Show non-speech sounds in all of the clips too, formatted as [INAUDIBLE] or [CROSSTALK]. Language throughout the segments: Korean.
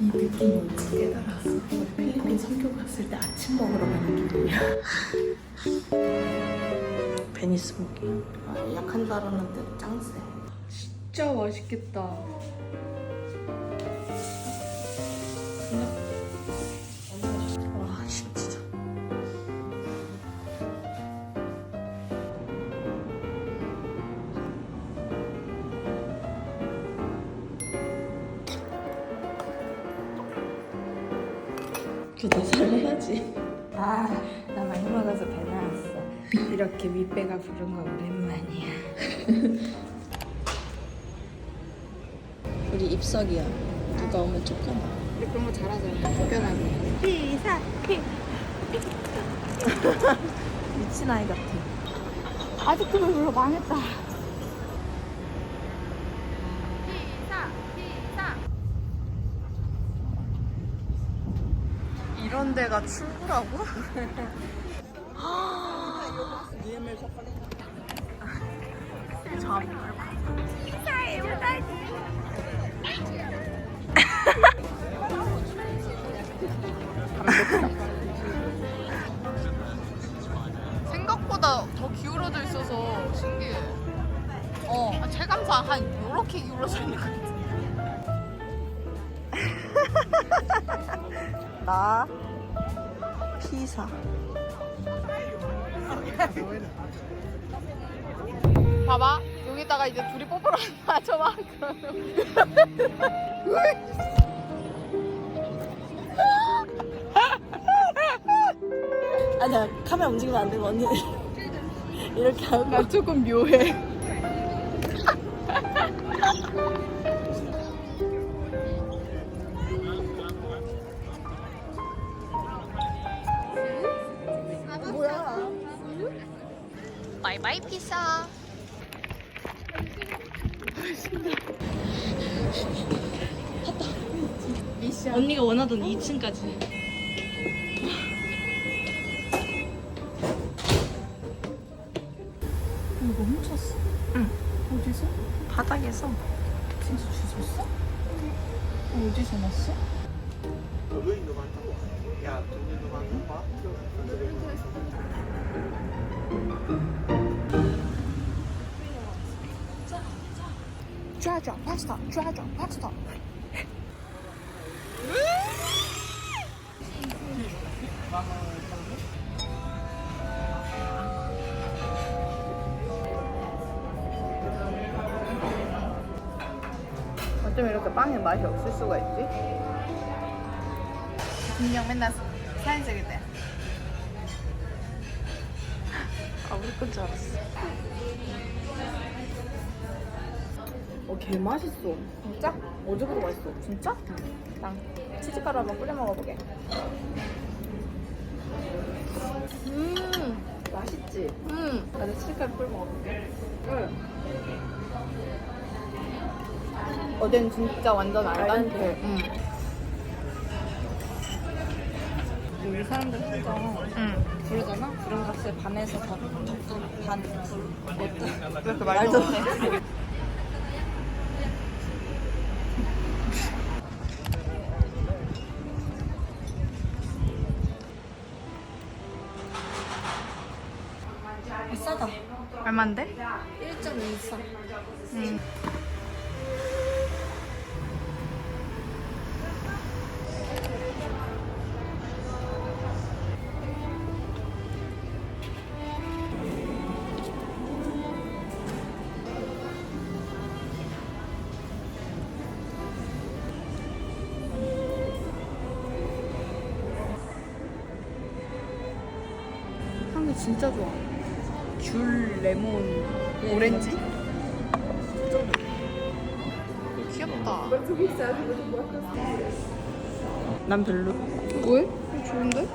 이 느낌 뭔지 깨달았어. 필리핀 선교 갔을 때 아침 먹으러 가는 길이야. [LAUGHS] 베니스 고기. 아, 약한 사람한테 짱 세. 진짜 맛있겠다. 그냥 교대사를 해야지. 아, 나 많이 먹어서 배 나왔어. 이렇게 윗배가 부른 거 오랜만이야. 우리 입석이야. 누가 오면 쫓겨나. 근데 그런 거 잘하잖아. 쫓겨나고. 피. 미친 아이 같아. 아직도 별로 망했다. 데가 출구라고? 잠. 생각보다 더 기울어져 있어서 신기해. 어, 아, 체감상 한 요렇게 기울어져 있는 것 같아. 나 피사. 봐봐. 여기다가 이제 둘이 뽀뽀를 맞춰봐. 아니야 카메라 움직이면 안 되고 언니 이렇게 하고 나 조금 묘해. 언니가 원하던 2층까지. 이거 훔쳤어? 응. 어디서? 바닥에서. 진짜 주웠어? 어디서 났어?抓抓 파스타, 抓抓 파스타. 어쩜 이렇게 빵에 맛이 없을 수가 있지? 분명 맨날 사진 찍을 때. 아 우리 건줄 알았어. 어, 개 맛있어. 진짜? 어제보다 맛있어. 진짜? 난 치즈가루 한번 뿌려 먹어보게. 음, 맛있지? 음. 나도 치즈가루 뿌려 먹어볼게. 응. 어젠 진짜 완전 알단테. 응. 우리 사람들 혼자 응. 부르잖아? 부른 값에 반에서 반, 반, 어때? 그렇게 말도 [LAUGHS] 안 해. 얼만데? 1.24. 응. 향이 진짜 좋아. 귤, 레몬, 오렌지? 귀엽다. 난 별로. 왜? 이거 좋은데?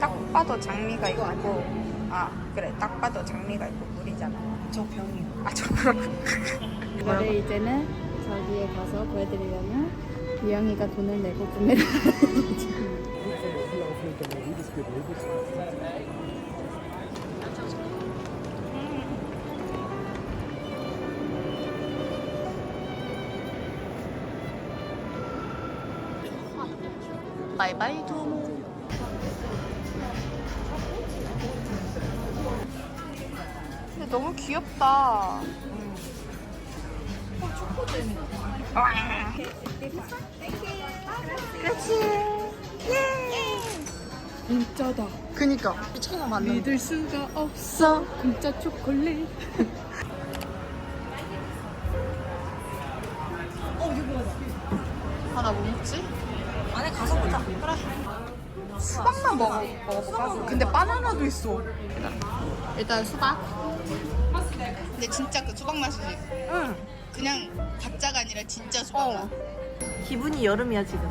딱 봐도 장미가 있고 아 그래 딱 봐도 장미가 있고 물이잖아 저 병이야. 아저 그렇군 이거를 이제는 저기에 가서 보여드리려면 유영이가 돈을 내고 구매를 [LAUGHS] 바이바이 두모. 근데 너무 귀엽다. 진짜다. 그니까 처음 만난. 믿을 수가 없어. 공짜 초콜릿. 하나 뭐 먹지? 안에 가서 보자. 그래. 수박만 먹어 먹어볼까? 근데 바나나도 있어. 일단 수박. 근데 진짜 그 수박 맛이지. 응. 그냥 가짜가 아니라 진짜 수박 맛. 기분이 여름이야 지금.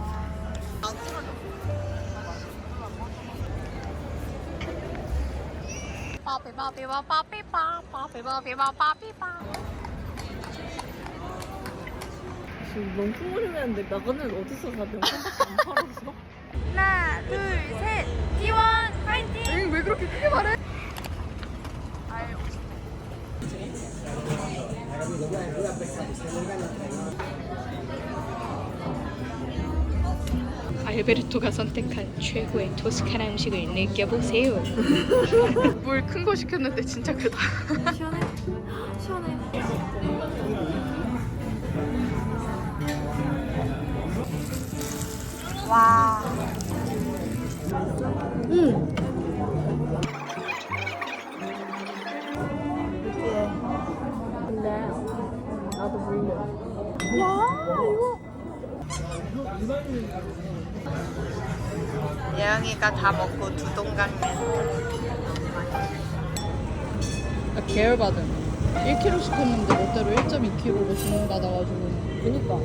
지금 명품 모르겠는데 나가는 어디서 사 명품밖에 안 팔았어? 하나, 둘, 셋. T1 파이팅! 응, 왜 그렇게 크게 말해? 아유, 알베르토가 선택한 최고의 토스카나 음식을 느껴보세요. [LAUGHS] 물큰거 시켰는데 진짜 크다. 시원해? 시원해. 와. 예 영이가 다 먹고 두 동강면. 아, 계열받은. 1kg 시켰는데 롯데로 1.2kg로 주문받아가지고. 그니까.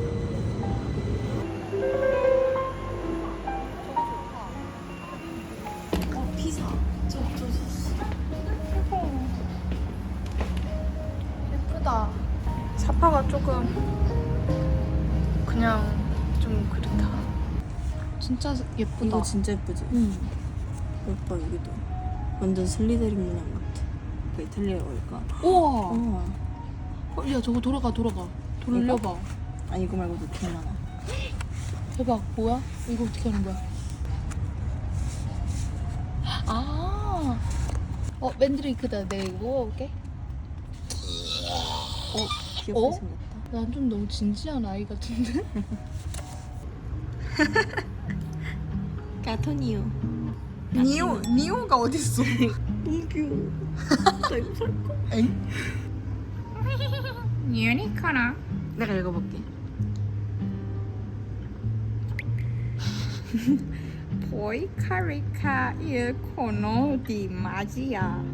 진짜 예쁘다. 이거 진짜 예쁘지? 응. 오빠 여기도 완전 슬리데린 문양 같아. 그 이탈리아 올까? 우와. 어. 어, 야 저거 돌아가 돌아가. 돌려봐. 아 이거 말고 더 많아. 대박. 뭐야? 이거 어떻게 하는 거야? 아. 어 맨드레이크다. 내가 이거 먹어볼게. 어 귀엽게 어? 생겼다. 난 좀 너무 진지한 아이 같은데? [LAUGHS] 까토니오. 니오 니오가 어딨어? 너무 귀여워. 나 이거 살 거. 유니코나. 내가 읽어볼게. 보이카리카 일코노 디 마지야.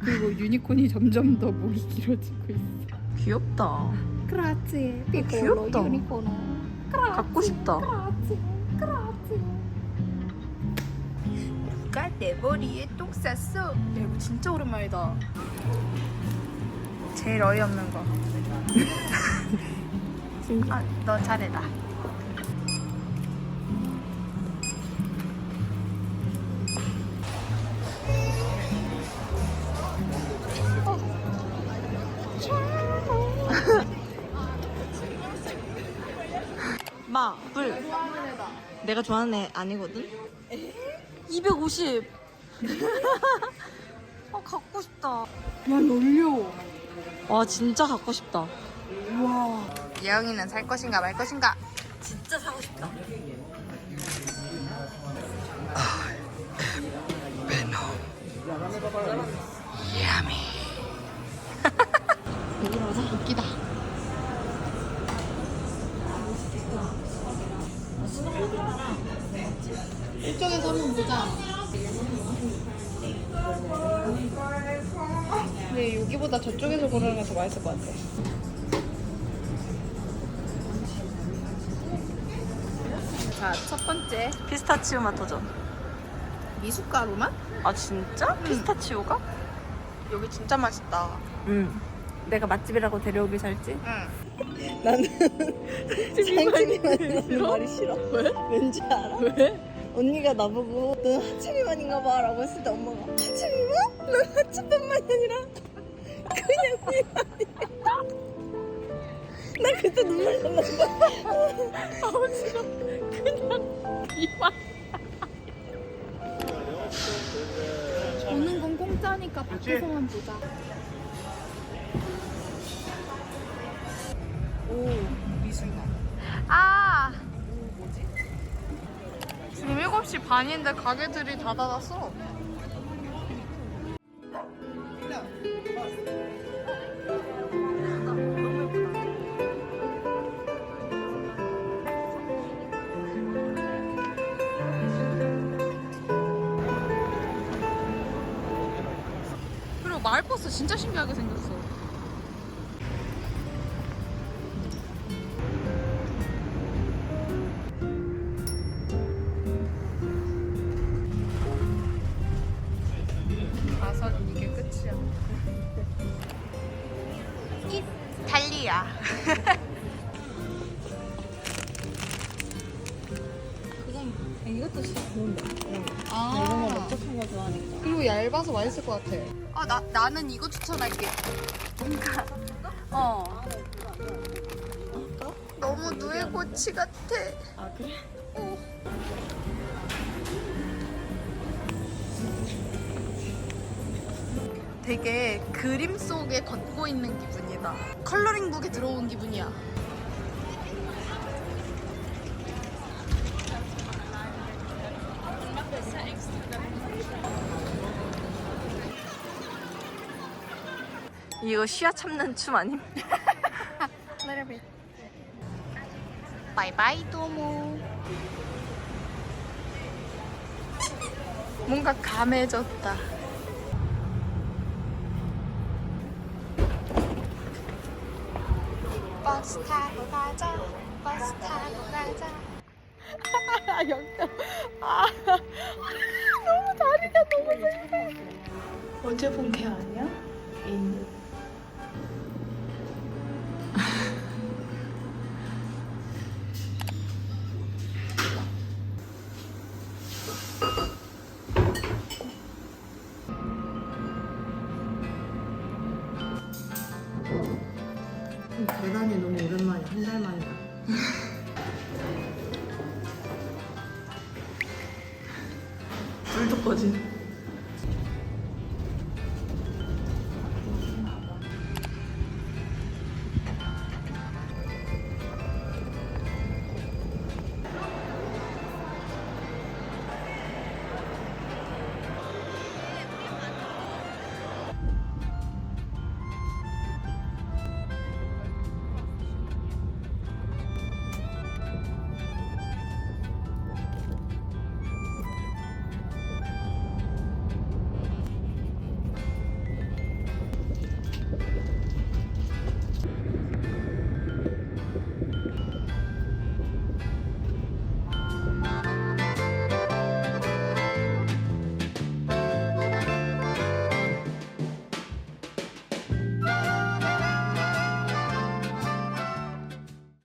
그리고 유니콘이 점점 더 목이 길어지고 있어. 귀엽다. 그라치. 귀엽다. 유니코노. 갖고 싶다. 그라치. 누가 내 머리에 똥 쌌어? 야 이거 진짜 오랜만이다. 제일 어이없는 거. 아, 너 차례다. 마, 불. 내가 좋아하는 애 아니거든? 250. 아, [LAUGHS] 갖고 싶다. 야 놀려. 와, 진짜 갖고 싶다. 예영이는 살 것인가 말 것인가? 진짜 사고 싶다. 여기로 저쪽에서 고르는 게 더 맛있을 것 같아. 자, 첫 번째 피스타치오 맛 도전. 미숫가루 맛? 아, 진짜? 피스타치오가? 여기 진짜 맛있다. 응. 내가 맛집이라고 데려오길 살지? 응. 나는 [LAUGHS] 상추미만이라는 말이 싫어. 왜? 왠지 알아. 왜? 언니가 나보고 너 하츠미만인가 봐 라고 했을 때 엄마가 하츠미만? 난 하츠만만이 아니라 그냥 미만이야. [LAUGHS] 나 그때 눈물 났나 봐. 야 씨발. 보는 건 공짜니까 밖에서만 보자. 오 미술관. 아. 지금 7시 반인데 가게들이 다 닫았어. 마을버스 진짜 신기하게 생겼어. 이게 끝이야. 이탈리아. 이것도. 아, 이런 거 넓적한 거 좋아하니까. 그리고 얇아서 맛있을 것 같아. 아, 나, 나는 이거 추천할게. 뭔가, 어. 너무 누에 고치 같아. 아 그래? 되게 그림 속에 걷고 있는 기분이다. 컬러링북에 들어온 기분이야. 이거 시야 참는 춤 아님? [LAUGHS] 내려비. 바이바이 도모. 뭔가 감해졌다. 버스 타고 가자. 버스 타고 가자. [LAUGHS] 아, 영점. [LAUGHS] 아, 너무 다리가 너무 슬퍼. 어제 본 걔 아니야? 인. 대 단히